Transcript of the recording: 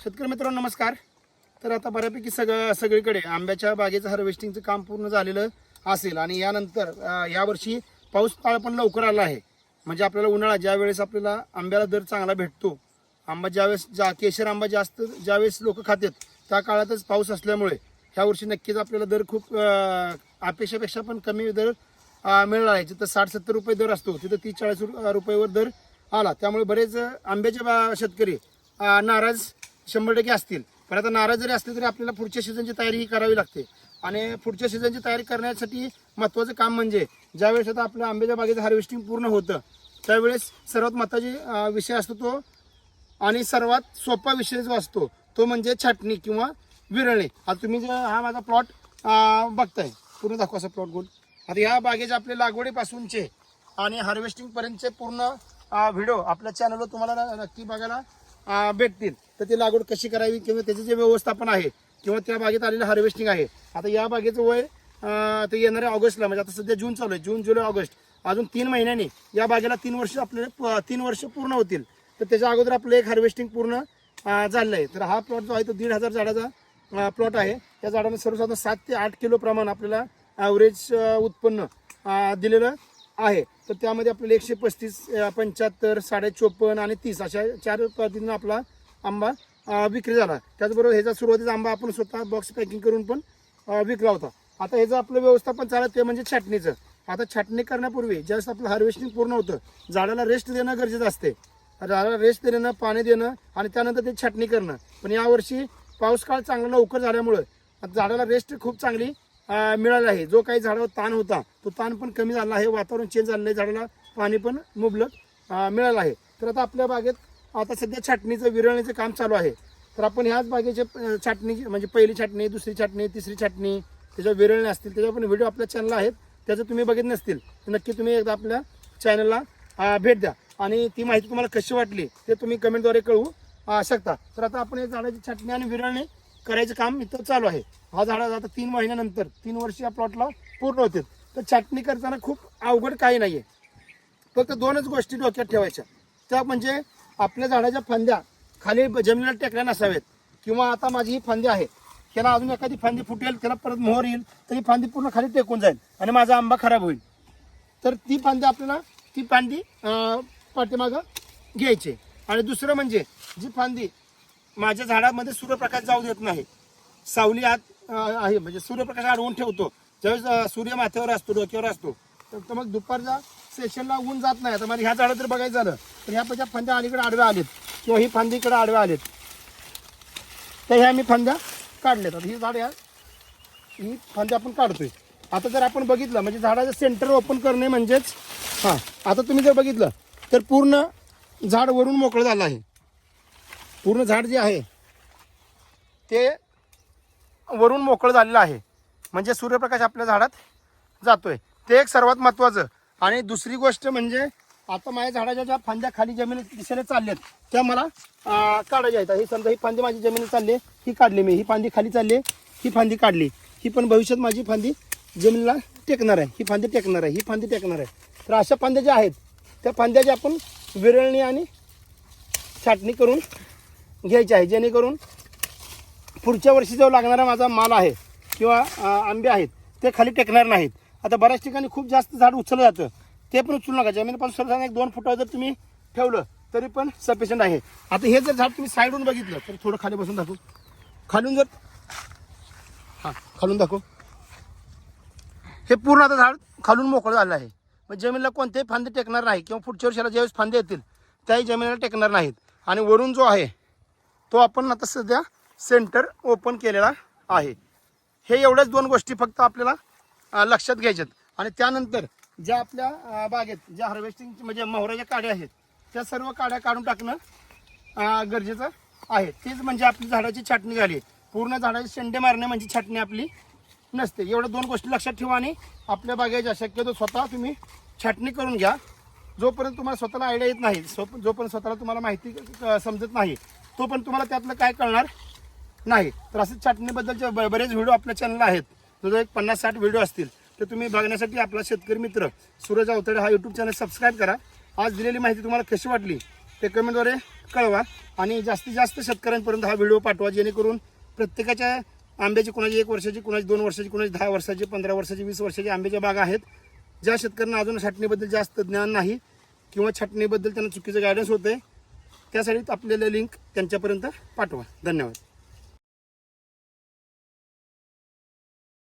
शेतकरी मित्रांनो नमस्कार. तर आता बऱ्यापैकी सगळं सगळीकडे आंब्याच्या बागेचं हार्वेस्टिंगचं काम पूर्ण झालेलं असेल आणि यानंतर यावर्षी पाऊस काळ पण लवकर आला आहे. म्हणजे आपल्याला उन्हाळा ज्या वेळेस आपल्याला आंब्याला दर चांगला भेटतो आंबा ज्यावेळेस जा केशर आंबा जास्त ज्यावेळेस लोक खातात त्या काळातच पाऊस असल्यामुळे ह्या वर्षी नक्कीच आपल्याला दर खूप अपेक्षापेक्षा पण कमी दर मिळणार आहे. जिथं साठ सत्तर रुपये दर असतो तिथं तीस चाळीस रुपयावर रुपयेवर दर आला. त्यामुळे बरेच आंब्याचे बा- शेतकरी नाराज शंभर टक्के असतील. पण आता नाराज जरी असले तरी आपल्याला पुढच्या सीझनची तयारी ही करावी लागते. आणि पुढच्या सीझनची तयारी करण्यासाठी महत्त्वाचं काम म्हणजे ज्यावेळेस आता आपल्या आंब्याच्या बागेचं हार्वेस्टिंग पूर्ण होतं त्यावेळेस सर्वात महत्त्वाची विषय असतो तो आणि सर्वात सोपा विषय जो असतो तो म्हणजे छाटणी किंवा विरळणे. आता तुम्ही जर हा माझा प्लॉट बघताय. पूर्ण दाखवा असा प्लॉट गोल आता ह्या बागेचे आपले लागवडीपासूनचे आणि हार्वेस्टिंगपर्यंतचे पूर्ण व्हिडिओ आपल्या चॅनलवर तुम्हाला न- नक्की बघायला भेटतील. तर ती लागवड कशी करावी किंवा त्याचे जे व्यवस्थापन आहे किंवा त्या बागेत आलेलं हार्वेस्टिंग आहे आता या बागेचं वय ते येणाऱ्या ऑगस्टला म्हणजे आता सध्या जून चालू आहे जून जुलै ऑगस्ट अजून तीन महिन्यांनी या बागेला तीन वर्ष आपले प- तीन वर्ष पूर्ण होतील. तर त्याच्या अगोदर आपलं एक हार्वेस्टिंग पूर्ण झालेलं आहे तर हा प्लॉट जो आहे तो दीड हजार झाडाचा प्लॉट आहे. त्या झाडाने सर्वसाधारण सात ते आठ किलो प्रमाण आपल्याला ॲव्हरेज उत्पन्न दिलेलं आहे. तर त्यामध्ये आपल्याला एकशे पस्तीस पंच्याहत्तर साडे चोपन्न आणि तीस अशा चार पद्धतीनं आपला आंबा विक्री झाला. त्याचबरोबर ह्याचा सुरुवातीचा आंबा आपण स्वतः बॉक्स पॅकिंग करून पण विकला होता. आता ह्याचं आपलं व्यवस्थापन चालत ते म्हणजे छाटणीचं. आता छाटणी करण्यापूर्वी ज्यावेळेस आपलं हार्वेस्टिंग पूर्ण होतं झाडाला रेस्ट देणं गरजेचं असते. झाडाला रेस्ट देणं पाणी देणं आणि त्यानंतर ते छाटणी करणं. पण यावर्षी पाऊस काळ चांगला लवकर झाल्यामुळं झाडाला रेस्ट खूप चांगली मिळाला मिळाली आहे. जो काही झाडावर ताण होता तो ताण पण कमी झाला आहे. वातावरण चेंज झालं आहे झाडाला पाणी पण मुबलक मिळालं आहे. तर आता आपल्या बागेत आता सध्या छाटणीचं विरळणीचं काम चालू आहे. तर आपण ह्याच बागेचे छाटणी म्हणजे पहिली छाटणी दुसरी छाटणी तिसरी छाटणी त्याच्या विरळणे असतील त्याच्या पण व्हिडिओ आपल्या चॅनलला आहेत. त्याचं तुम्ही बघित नसतील तर नक्की तुम्ही एकदा आपल्या चॅनलला भेट द्या. आणि ती माहिती तुम्हाला कशी वाटली ते तुम्ही कमेंटद्वारे कळवू शकता. तर आता आपण या झाडाची छाटणी आणि विरळणे करायचं काम इथं चालू आहे. हा झाड आता तीन महिन्यानंतर तीन वर्ष या प्लॉटला पूर्ण होतील. तर छाटणी करताना खूप अवघड काही नाही आहे फक्त दोनच गोष्टी डोक्यात ठेवायच्या. त्या म्हणजे आपल्या झाडाच्या फांद्या खाली जमिनीला टेकल्या नसाव्यात किंवा आता माझी ही फांदी आहे. त्याला अजून एखादी फांदी फुटेल त्याला परत मोहर येईल तर ही फांदी पूर्ण खाली टेकून जाईल आणि माझा आंबा खराब होईल. तर ती फांदी आपल्याला ती फांदी पाठीमागं घ्यायची. आणि दुसरं म्हणजे जी फांदी माझ्या झाडामध्ये सूर्यप्रकाश जाऊ देत नाही सावली आत आहे. म्हणजे सूर्यप्रकाश अडवून ठेवतो. ज्यावेळेस सूर्य माथ्यावर असतो डोक्यावर असतो तर मग दुपारचा सेशनला ऊन जात नाही. आता मला ह्या झाडं जर बघायचं झालं तर ह्या त्याच्या फांद्या अलीकडे आडव्या आलेत. किंवा ही फांदी इकडे आडव्या आलेत. तर ह्या मी फांद्या काढल्यात आता ही झाड ह्या ही फांद्या आपण काढतोय. आता जर आपण बघितलं म्हणजे झाडाचं सेंटर ओपन करणे म्हणजेच हां आता तुम्ही जर बघितलं तर पूर्ण झाड वरून मोकळं झालं आहे. पूर्ण झाड जे आहे ते वरून मोकळं झालेलं आहे. म्हणजे सूर्यप्रकाश आपल्या झाडात जातोय. ते एक सर्वात महत्त्वाचं. आणि दुसरी गोष्ट म्हणजे आता माझ्या झाडाच्या ज्या फांद्या खाली जमिनीत दिशेने चालल्यात त्या मला काढायच्या आहेत. ही समजा ही फांदी माझी जमिनीत चालली ही काढली मी. ही फांदी खाली चालली आहे, ही फांदी काढली ही पण भविष्यात माझी फांदी जमिनीला टेकणार आहे. ही फांदी टेकणार आहे ही फांदी टेकणार आहे. तर अशा फांद्या ज्या आहेत त्या फांद्या ज्या आपण विरळणी आणि छाटणी करून घ्यायची आहे जेणेकरून पुढच्या वर्षी जो लागणारा माझा माल आहे किंवा आंबे आहेत ते खाली टेकणार नाहीत. आता बऱ्याच ठिकाणी खूप जास्त झाड उचललं जातं. ते पण उचलू नका. जमिनीपासून सर्वसाधारण एक दोन फुटावर जर तुम्ही ठेवलं तरी पण सफिशियंट आहे. आता हे जर झाड तुम्ही साईडून बघितलं तर थोडं खाली बसून दाखवू. खालून जर हां खालून दाखव. हे पूर्ण आता झाड खालून मोकळं झालं आहे. मग जमिनीला कोणतेही फांदे टेकणार नाही किंवा पुढच्या वर्षाला ज्यावेळेस फांदे येतील त्याही जमिनीला टेकणार नाहीत. आणि वरून जो आहे तो आपण आता सध्या सेंटर ओपन केलेला आहे. हे एवढ्याच दोन गोष्टी फक्त आपल्याला लक्षात घ्यायच्यात आणि त्यानंतर ज्या आपल्या बागेत ज्या हार्वेस्टिंग म्हणजे मोहराच्या काड्या आहेत त्या सर्व काड्या काढून टाकणं गरजेचं आहे. तेच म्हणजे आपली झाडाची छाटणी झाली. पूर्ण झाडाचे शेंडे मारणे म्हणजे छाटणी आपली नसते. एवढ्या दोन गोष्टी लक्षात ठेवा आणि आपल्या बागेच्या शक्यतो स्वतः तुम्ही छाटणी करून घ्या. जोपर्यंत तुम्हाला स्वतःला आयडिया येत नाही सो- जोपर्यंत स्वतःला तुम्हाला माहिती समजत नाही तोपर्यंत तुम्हाला त्यातलं काय कळणार नाही. तर असे छाटणीबद्दलचे ब- बरेच व्हिडिओ आपल्या चॅनलला आहेत. जवळ एक पन्नास साठ व्हिडिओ असतील तर तुम्ही बघण्यासाठी आपला शेतकरी मित्र सूरज अवतडे हा यूट्यूब चॅनल सबस्क्राईब करा. आज दिलेली माहिती तुम्हाला कशी वाटली ते कमेंटद्वारे कळवा आणि जास्तीत जास्त शेतकऱ्यांपर्यंत हा व्हिडिओ पाठवा जेणेकरून प्रत्येकाच्या आंब्याची कोणाची एक वर्षाची कुणाची दोन वर्षाची कोणाची दहा वर्षाची पंधरा वर्षाची वीस वर्षाची आंब्याच्या बागा आहेत. ज्या शेतकऱ्यांना अजून छाटणीबद्दल जास्त ज्ञान नाही किंवा छाटणीबद्दल त्यांना चुकीचं गायडन्स होते त्यासाठी आपल्याला लिंक त्यांच्यापर्यंत पाठवा. धन्यवाद.